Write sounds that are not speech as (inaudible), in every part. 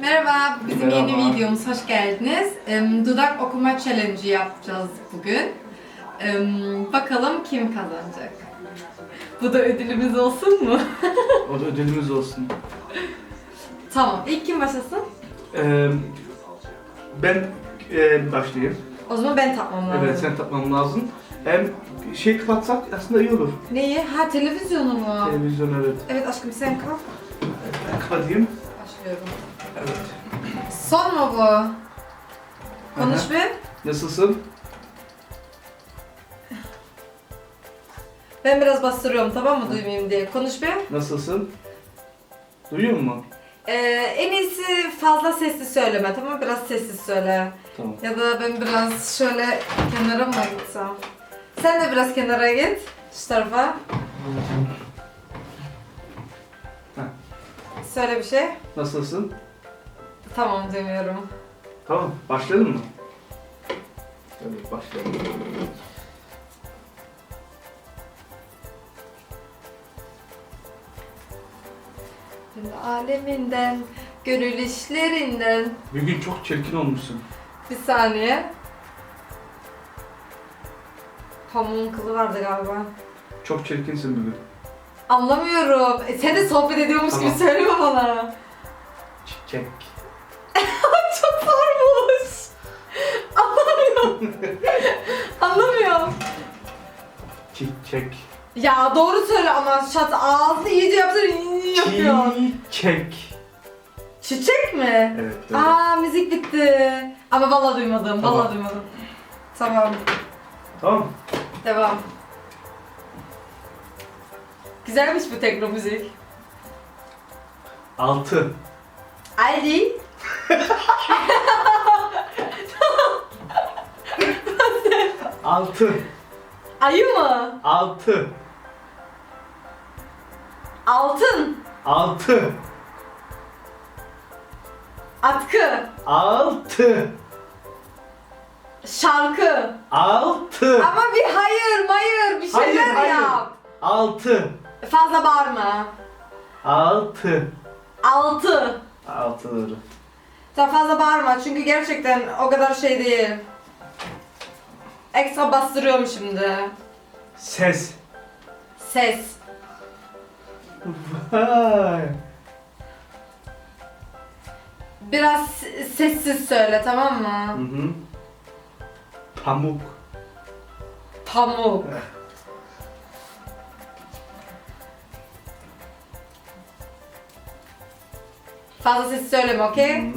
Merhaba, bizim Merhaba. yeni videomuz hoş geldiniz. Dudak okuma challenge yapacağız bugün. Bakalım kim kazanacak? Bu da ödülümüz olsun mu? O da ödülümüz olsun. tamam, ilk kim başlasın? Ee, ben e, başlayayım. O zaman ben tatmam lazım. Evet sen tapmam lazım. Hem şey kapatsak aslında iyi olur. Neyi? Ha televizyonu mu? Televizyon evet. Evet aşkım sen kal. Ben kapatayım. Başlıyorum. Evet. Son mu bu? Konuş Aha. bir. Nasılsın? Ben biraz bastırıyorum tamam mı duymayayım diye. Konuş bir. Nasılsın? Duyuyor musun? Ee, en iyisi fazla sessiz söyleme tamam mı? Biraz sessiz söyle. Tamam. Ya da ben biraz şöyle kenara mı gitsem? Sen de biraz kenara git. Şu tarafa. Söyle bir şey. Nasılsın? Tamam demiyorum. Tamam. Başlayalım mı? Evet başlayalım. Aleminden, gönül işlerinden. Bugün çok çirkin olmuşsun. Bir saniye. Pamuğun kılı vardı galiba. Çok çirkinsin bugün. Anlamıyorum. E, sen de sohbet ediyormuş Tamam. gibi söyleme bana. Çiçek. (laughs) Anlamıyorum. Anlamıyorum. Çiçek. Ya doğru söyle ama şat ağzını iyice yapsana yapıyor. Çiçek. Çiçek mi? Evet. doğru. Aa müzik bitti. Ama vallahi duymadım. Tamam. Vallahi duymadım. Tamam. Tamam. Devam. Güzelmiş bu tekno müzik. Altı. Ali. (laughs) Altı. Ayı mı? Altı. Altın. Altı. Atkı. Altı. Şarkı. Altı. Ama bir hayır hayır bir şeyler Hayır, hayır. yap. Altı. Fazla bağırma. Altı. Altı. Altı doğru. Sen fazla bağırma çünkü gerçekten o kadar şey değil. Ekstra bastırıyorum şimdi. Ses. Ses. Vay. Biraz sessiz söyle tamam Hı mı? hı. Pamuk. Pamuk. Fazla sessiz söyleme okey? Hı.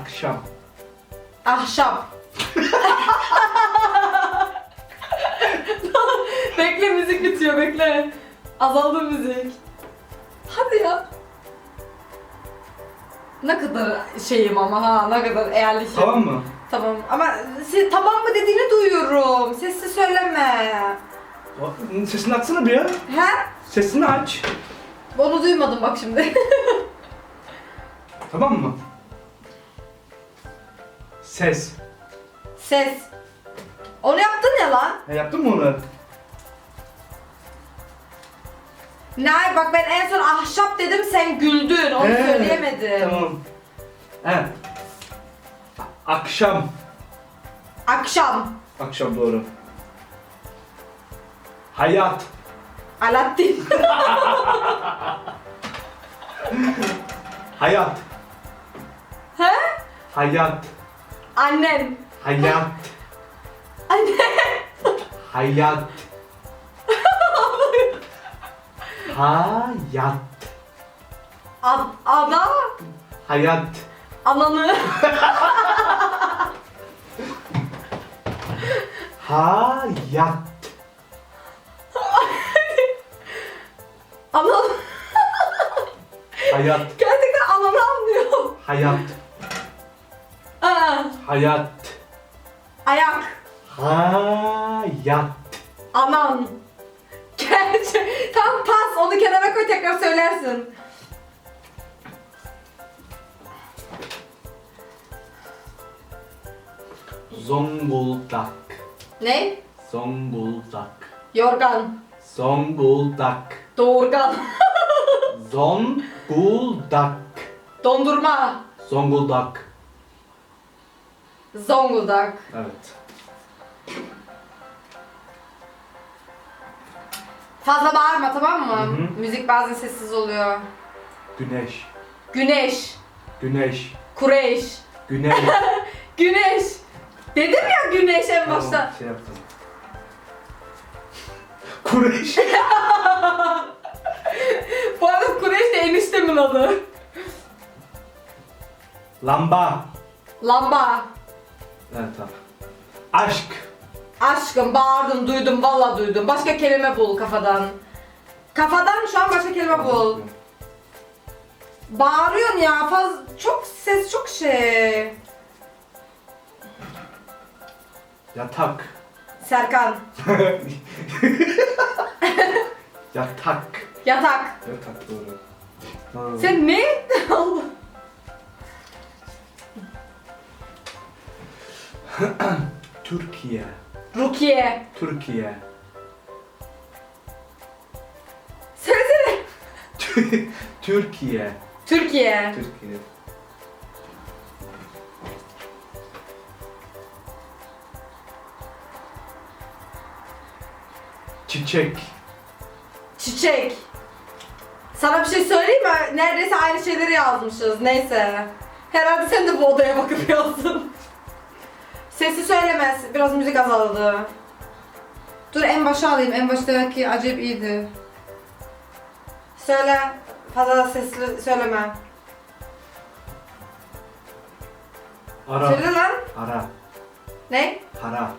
Akşam. Ahşap. Bekle müzik bitiyor bekle. Azaldı müzik. Hadi ya. Ne kadar şeyim ama ha ne kadar eğerlikim. Tamam mı? Tamam ama se- tamam mı dediğini duyuyorum. Sessiz söyleme. Sesini açsana bir ya. He? Sesini aç. Onu duymadım bak şimdi. (laughs) Tamam mı? Ses. Ses. Onu yaptın ya lan. Ha, yaptın mı onu? Ne bak ben en son ahşap dedim sen güldün. Onu He, söyleyemedim. Tamam. He. Akşam. Akşam. Akşam doğru. Hayat. Alaaddin. (laughs) Hayat. He? Hayat. Annen. Hayat. Anne. Hayat. Hayat. Ad, ada. Hayat. Ananı. Hayat. Ananı. Hayat. Gerçekten ananı anlıyor. Hayat. Aa, Hayat. ayak. Hayat. Anan. Onu kenara koy tekrar söylersin. Zonguldak. Ne? Zonguldak. Yorgan. Zonguldak. Doğurgan. (laughs) Zonguldak. Dondurma. Zonguldak. Zonguldak. Evet. Fazla bağırma tamam mı? Hı hı. Müzik bazen sessiz oluyor. Güneş. Güneş. Güneş. Kureş. Güneş. (laughs) Güneş. Dedim ya güneş en Tamam, başta. şey yaptım. Kureş. (laughs) Bu arada Kureş de eniştemin adı. Lamba. Lamba. Evet tamam. Aşk. Aşkım bağırdım duydum valla duydum. Başka kelime bul kafadan. Kafadan şu an başka kelime bul. Bağırıyorsun ya faz çok ses çok şey. Yatak. Serkan. (laughs) Yatak. Yatak. Yatak doğru. Tamam. Sen ne? Allah. (laughs) Türkiye. Rukiye. Türkiye. Söylesene. (laughs) Türkiye. Türkiye. Türkiye. Çiçek. Çiçek. Sana bir şey söyleyeyim mi? Neredeyse aynı şeyleri yazmışız. Neyse. Herhalde sen de bu odaya bakıp (laughs) yazdın. Sesi söylemez. Biraz müzik azaldı. Dur en başa alayım. En baştaki acayip iyiydi. Söyle. Fazla da sesli söyleme. Ara. Söyle lan. Para. Ne? Para.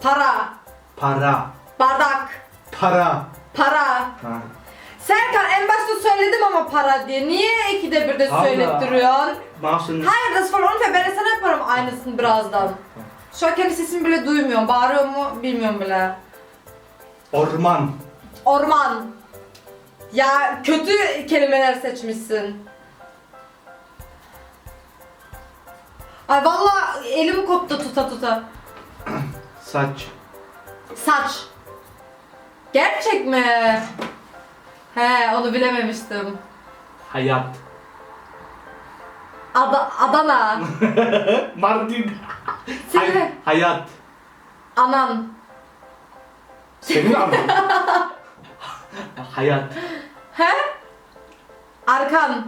Para. Para. Bardak. Para. Para. Ha. Serkan en başta söyledim ama para diye. Niye ikide bir de Allah. söylettiriyorsun? Mouse'un Hayır das var onu ben sana yaparım aynısını birazdan. Şu an kendi sesimi bile duymuyorum. Bağırıyor mu bilmiyorum bile. orman. Orman. Ya kötü kelimeler seçmişsin. Ay valla elim koptu tuta tuta. Saç. Saç. Gerçek mi? He onu bilememiştim. Hayat. Ada Adana. (laughs) Mardin. Hay- hayat. Anan. Senin anın. (laughs) hayat. He? Arkan.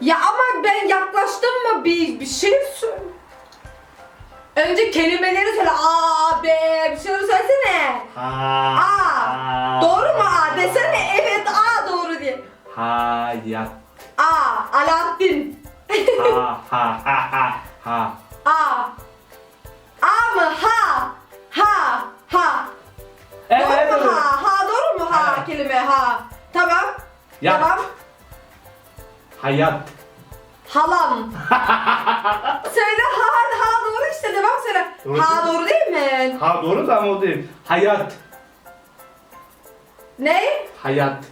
Ya ama ben yaklaştım mı bir, bir şey söyle. Önce kelimeleri söyle. A, B, bir şeyler söylesene. Ha. A. Doğru mu A? Desene evet A doğru diye. Hayat. A. Alaaddin. Ha ha ha ha ha. A. A mı? Ha. Ha. Ha. doğru mu ha? Ha doğru mu ha Evet. kelime ha? Tamam. Yat. Tamam. Hayat. Halam. (laughs) söyle ha ha doğru işte devam söyle. Doğru. Ha doğru değil mi? Ha doğru da ama o değil. Hayat. Ne? Hayat.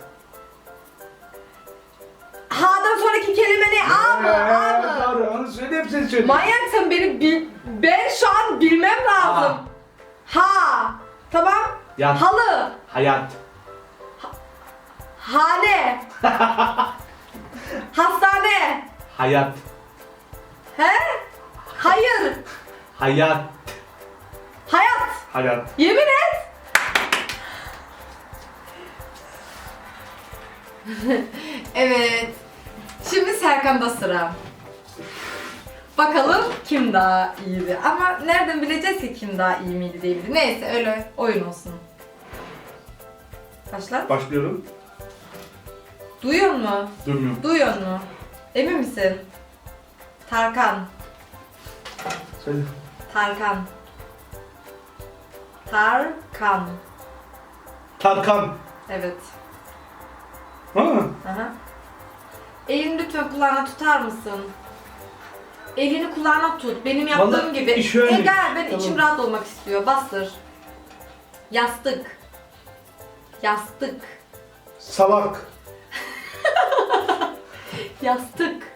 Ha'dan sonraki kelime ne? A mı? A Ee, mı? Doğru onu söyle hepsini söyle. Manyak sen beni bil... Ben şu an bilmem lazım. Ha. Tamam. Yat. Halı. Hayat. Hane. (laughs) Hastane. Hayat. He? Hayır. Hayat. Hayat. Hayat. Yemin et. (laughs) evet. Şimdi Serkan'da sıra. Bakalım kim daha iyiydi. Ama nereden bileceğiz ki kim daha iyi miydi değil miydi? Neyse öyle oyun olsun. Başla. Başlıyorum. Duyuyor mu? Durmuyorum. Duyuyor mu? Emin misin? Tarkan. Söyle. Tarkan. Tarkan. Tarkan. Evet. Ha? Aha. Elini lütfen kulağına tutar mısın? Elini kulağına tut. Benim yaptığım Vallahi gibi. şöyle- E gel ben Tamam. içim rahat olmak istiyor. Bastır. Yastık. Yastık. Salak. (laughs) Yastık.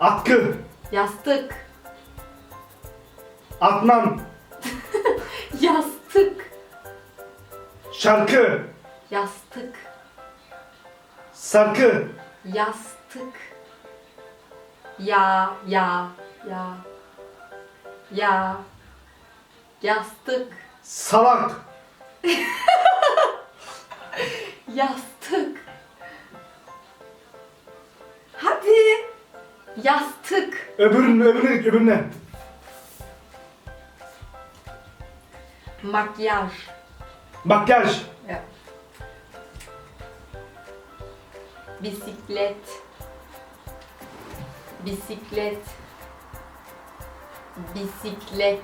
Atkı. Yastık. Adnan. (laughs) Yastık. Şarkı. Yastık. Sarkı. Yastık. Ya, ya, ya. Ya. Yastık. Salak. (laughs) Yastık. Yastık. Öbürünü, öbürüne git, öbürüne. Makyaj. Makyaj. Evet. Bisiklet. Bisiklet. Bisiklet.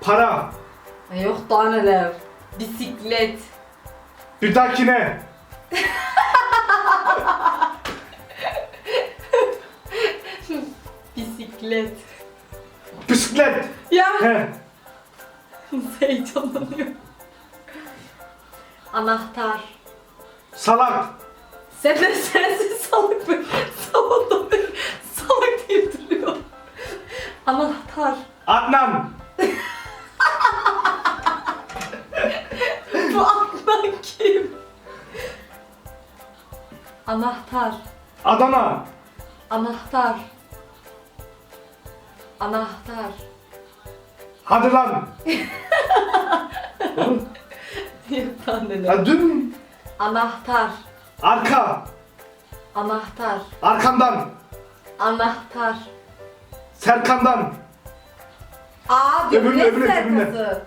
Para. Yok daha neler. Bisiklet. Bir dahakine. (laughs) Bisiklet. Bisiklet. Ya. He. (laughs) Heyecanlanıyor. Anahtar. Salak. Sen de sensin salak mı? Sabahtan beri salak diye duruyor. Anahtar. Adnan. Bu Adnan kim? Anahtar. Adana. Anahtar. Anahtar. Hadi lan. (laughs) Oğlum, daha neler. ya dün Anahtar. arka. Anahtar. Arkamdan. Anahtar. Serkan'dan. Gömlek öbürüne, öbürüne. serkası.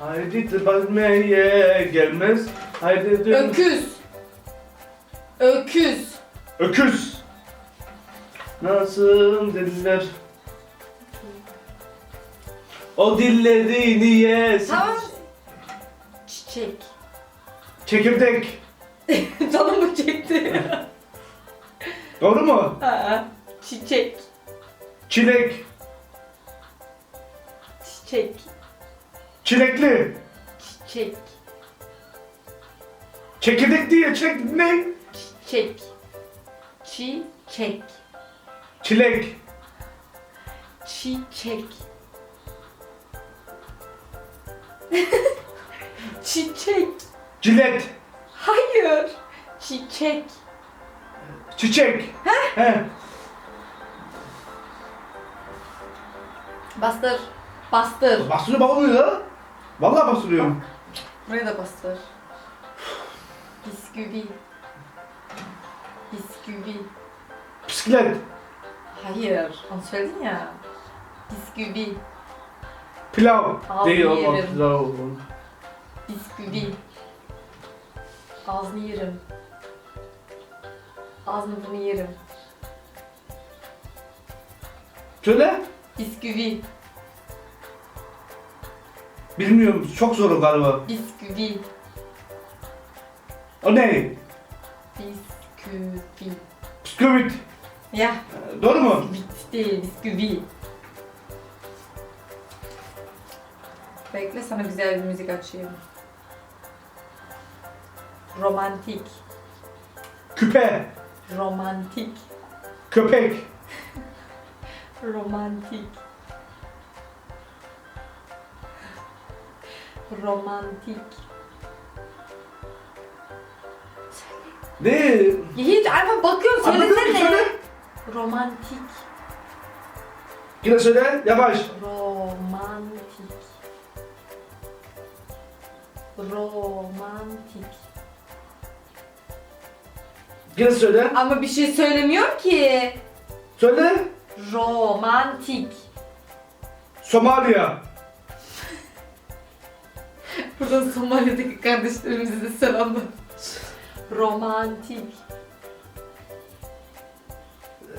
Haydi tıbazmeye gelmez. Haydi dün. Öküz. Öküz. Öküz. Nasıl diller? O dilleri niye? Tamam. Çiçek. Çekirdek. (laughs) Canımı çekti. Doğru mu? Ha, Çiçek. Çilek. Çiçek. Çilekli. Çiçek. Çekirdek değil. Çilek ne? Çiçek. Çiçek. Çilek. Çiçek. (laughs) Çiçek. Cilet. Hayır. Çiçek. Çiçek. He. Bastır. Bastır. Bastırıyor bağlamıyor ya. Vallahi bastırıyorum. Buraya da bastır. Bisküvi. Bisküvi. Bisiklet. Hayır. Onu söyledin ya. Bisküvi. Pilav. Al Değil ama yerim. pilav. Bisküvi. Ağzını yerim. Ağzını yerim. Söyle. Bisküvi. Bilmiyorum. Çok zor galiba. Bisküvi. O ne? Bisküvi. Bisküvit. Ya. Doğru mu? Bisküvit değil. Bisküvi. Bekle sana güzel bir müzik açayım. Romantik. Küpe. Romantik. Köpek. Romantik. Romantik. Ne? Ya hiç Alfa bakıyorum Anladın mı? söylesene. Söyle. Romantik. Yine söyle. Yavaş. Romantik. Romantik. Yine söyle. Ama bir şey söylemiyor ki. Söyle. Romantik. Somaliya. (laughs) Buradan Somali'deki kardeşlerimize de selamlar. Romantik.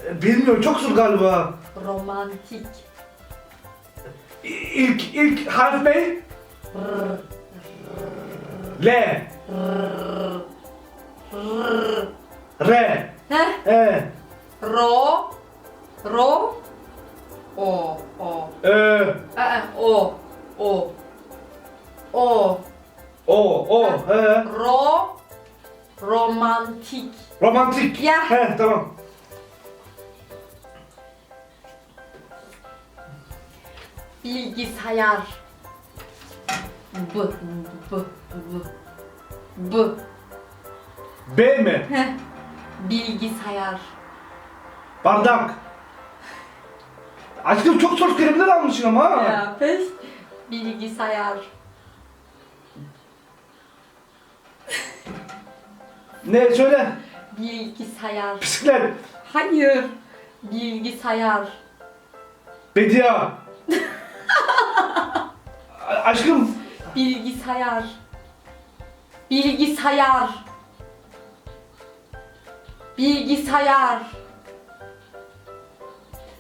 Ee, Bilmiyorum. Çok zor galiba. Romantik. İlk, ilk harf ne? L. R. Heh. E. Ro. Ro. O. O. Ö. Aa, o. O. O. O. O. He. Ro. Romantik. Romantik. Ya. He tamam. Bilgisayar. B. B. B. B. B mi? Heh. Bilgisayar. Bardak. Aşkım çok zor kelimeler almışsın ama ha. Ya pes. Bilgisayar. Ne söyle? Bilgisayar. Bisiklet. Hayır. Bilgisayar. Bediye. (laughs) Aşkım. Bilgisayar. Bilgisayar. Bilgisayar.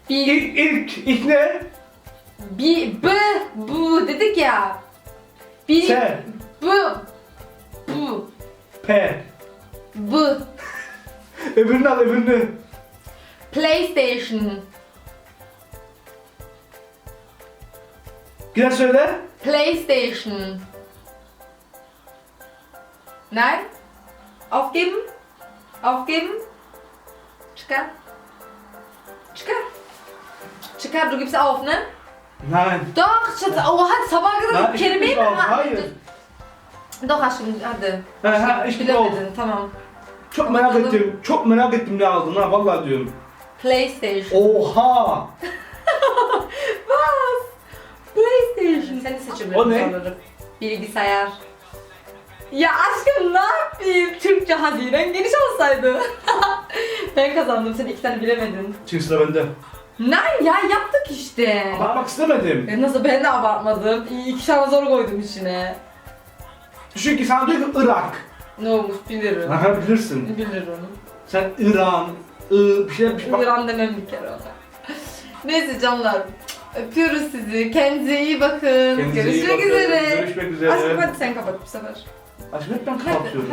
Bil, İlk, ilk, ilk ne? bi, b, bu dedik ya. Bil, S. bu, bu, P. bu. Öbürünü al öbürünü. PlayStation. Yine söyle. PlayStation. Nein? Aufgeben? Aufgeben? Çıkar. Çıkar. Çıkar, du gibst auf, ne? Nein. Doch, Schatz, oh, hadi sabah Nein, kadar ich kelimeyi gebe mi? auf, hayır. Doch aşkım, hadi. Ha, ha, ich gebe auf. Bilemedin, tamam. Çok merak Bakalım. ettim. Çok merak ettim ne aldın ha vallahi diyorum. PlayStation. Oha! (laughs) Was? PlayStation. Sen de seçebilirsin O ne? soruları. Bilgisayar. Ya aşkım ne yapayım? Türkçe haziren geniş olsaydı. (laughs) ben kazandım, sen iki tane bilemedin. Şimdi sıra bende. Nein ya yaptık işte. Bakmak istemedim. E nasıl ben de abartmadım. İyi, İki tane zor koydum içine. Düşün ki sana diyor ki Irak. Ne olmuş bilirim. Aha bilirsin. Bilirim. Sen İran, I, bir şey bir şey. Bak, İran demem bir kere ona. Neyse canlar. Öpüyoruz sizi. Kendinize iyi bakın. Kendinize iyi Görüşmek bakın. üzere. Görüşmek üzere. Aşkım hadi sen kapat bu sefer. Aşkım hep ben kapatıyorum.